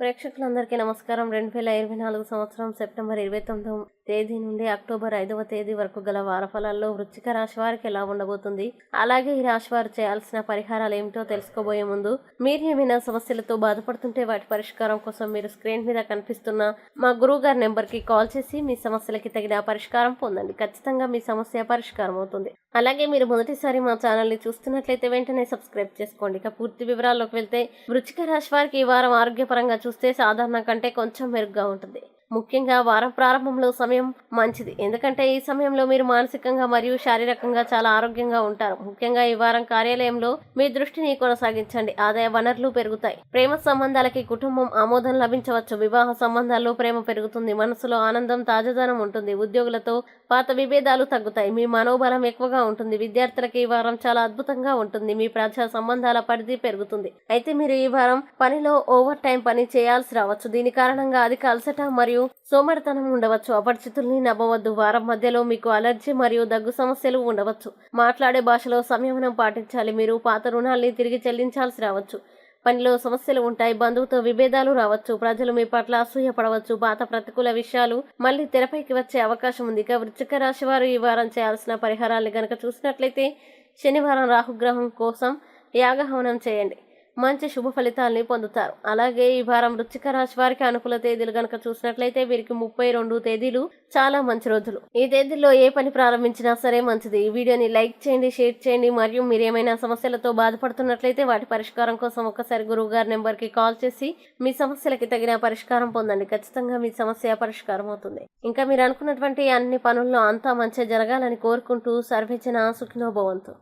ప్రేక్షకులందరికీ నమస్కారం. రెండు వేల ఇరవై నాలుగు సంవత్సరం సెప్టెంబర్ ఇరవై తొమ్మిది తేదీ నుండి అక్టోబర్ ఐదవ తేదీ వరకు గల వారఫలాల్లో వృచ్చిక రాశి వారికి ఎలా ఉండబోతుంది? అలాగే ఈ రాశి వారు చేయాల్సిన పరిహారాలు ఏమిటో తెలుసుకోబోయే ముందు మీరు ఏమైనా సమస్యలతో బాధపడుతుంటే వాటి పరిష్కారం కోసం మీరు స్క్రీన్ మీద కనిపిస్తున్న మా గురువు గారి నెంబర్కి కాల్ చేసి మీ సమస్యలకి తగిన పరిష్కారం పొందండి. ఖచ్చితంగా మీ సమస్య పరిష్కారం అవుతుంది. అలాగే మీరు మొదటిసారి మా ఛానల్ని చూస్తున్నట్లయితే వెంటనే సబ్స్క్రైబ్ చేసుకోండి. ఇక పూర్తి వివరాల్లోకి వెళ్తే వృచ్చిక రాశి వారికి ఈ వారం ఆరోగ్యపరంగా చూస్తే సాధారణ కంటే కొంచెం మెరుగ్గా ఉంటుంది. ముఖ్యంగా వారం ప్రారంభంలో సమయం మంచిది. ఎందుకంటే ఈ సమయంలో మీరు మానసికంగా మరియు శారీరకంగా చాలా ఆరోగ్యంగా ఉంటారు. ముఖ్యంగా ఈ వారం కార్యాలయంలో మీ దృష్టిని కొనసాగించండి. ఆదాయ వనరులు పెరుగుతాయి. ప్రేమ సంబంధాలకి కుటుంబం ఆమోదం లభించవచ్చు. వివాహ సంబంధాల్లో ప్రేమ పెరుగుతుంది. మనసులో ఆనందం తాజాదనం ఉంటుంది. ఉద్యోగులతో పాత విభేదాలు తగ్గుతాయి. మీ మనోబలం ఎక్కువగా ఉంటుంది. విద్యార్థులకి ఈ వారం చాలా అద్భుతంగా ఉంటుంది. మీ ప్రజా సంబంధాల పరిధి పెరుగుతుంది. అయితే మీరు ఈ వారం పనిలో ఓవర్ టైం పని చేయాల్సి రావచ్చు. దీని కారణంగా అధిక అలసట మరియు సోమరితనం ఉండవచ్చు. అపరిచితుల్ని నమ్మవద్దు. వారం మధ్యలో మీకు అలర్జీ మరియు దగ్గు సమస్యలు ఉండవచ్చు. మాట్లాడే భాషలో సంయమనం పాటించాలి. మీరు పాత రుణాల్ని తిరిగి చెల్లించాల్సి రావచ్చు. పనిలో సమస్యలు ఉంటాయి. బంధువుతో విభేదాలు రావచ్చు. ప్రజలు మీ పట్ల అసూయపడవచ్చు పాత ప్రతికూల విషయాలు మళ్ళీ తెరపైకి వచ్చే అవకాశం ఉంది. ఇక వృచ్చిక రాశి వారు ఈ వారం చేయాల్సిన పరిహారాలు గనక చూసినట్లయితే శనివారం రాహుగ్రహం కోసం యాగహవనం చేయండి. మంచి శుభ ఫలితాల్ని పొందుతారు. అలాగే ఈ వారం వృశ్చిక రాశి వారికి అనుకూల తేదీలు గనక చూసినట్లయితే వీరికి ముప్పై రెండు తేదీలు చాలా మంచి రోజులు. ఈ తేదీల్లో ఏ పని ప్రారంభించినా సరే మంచిది. ఈ వీడియోని లైక్ చేయండి షేర్ చేయండి. మరియు మీరు ఏమైనా సమస్యలతో బాధపడుతున్నట్లయితే వాటి పరిష్కారం కోసం ఒకసారి గురువు గారి నెంబర్కి కాల్ చేసి మీ సమస్యలకి తగిన పరిష్కారం పొందండి. ఖచ్చితంగా మీ సమస్య పరిష్కారం అవుతుంది. ఇంకా మీరు అనుకున్నటువంటి అన్ని పనుల్లో అంతా మంచిగా జరగాలని కోరుకుంటూ సర్వేచన సుఖినోభవంతు